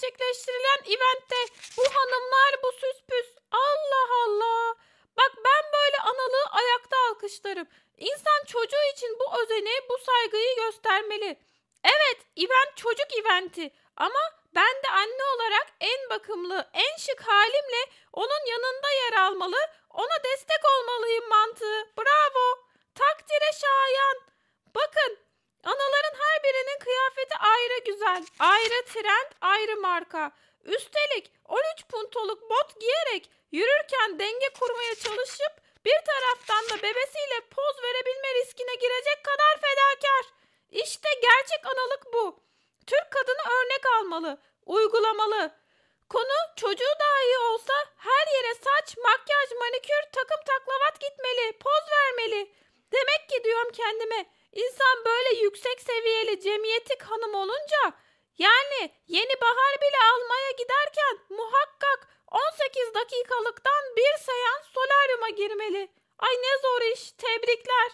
gerçekleştirilen eventte bu hanımlar bu süs püs. Allah Allah. Bak ben böyle analığı ayakta alkışlarım. İnsan çocuğu için bu özeni, bu saygıyı göstermeli. Evet, event çocuk eventi ama ben de anne olarak en bakımlı, en şık halimle onun yanında yer almalı, ona destek olmalıyım mantığı. Bravo. Takdire şayan. Güzel, ayrı trend, ayrı marka. Üstelik 13 puntoluk bot giyerek yürürken denge kurmaya çalışıp bir taraftan da bebesiyle poz verebilme riskine girecek kadar fedakar. İşte gerçek analık bu. Türk kadını örnek almalı, uygulamalı. Konu çocuğu dahi olsa her yere saç, makyaj, manikür, takım taklavat gitmeli, poz vermeli. Demek ki diyorum kendime, insan böyle yüksek seviyeli cemiyetik hanım olunca yani yeni bahar bile almaya giderken muhakkak 18 dakikalıktan bir seans solaryuma girmeli. Ay ne zor iş, tebrikler.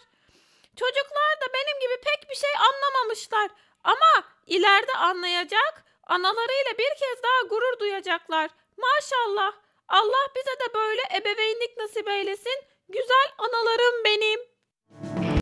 Çocuklar da benim gibi pek bir şey anlamamışlar. Ama ileride anlayacak, analarıyla bir kez daha gurur duyacaklar. Maşallah. Allah bize de böyle ebeveynlik nasip eylesin. Güzel analarım benim.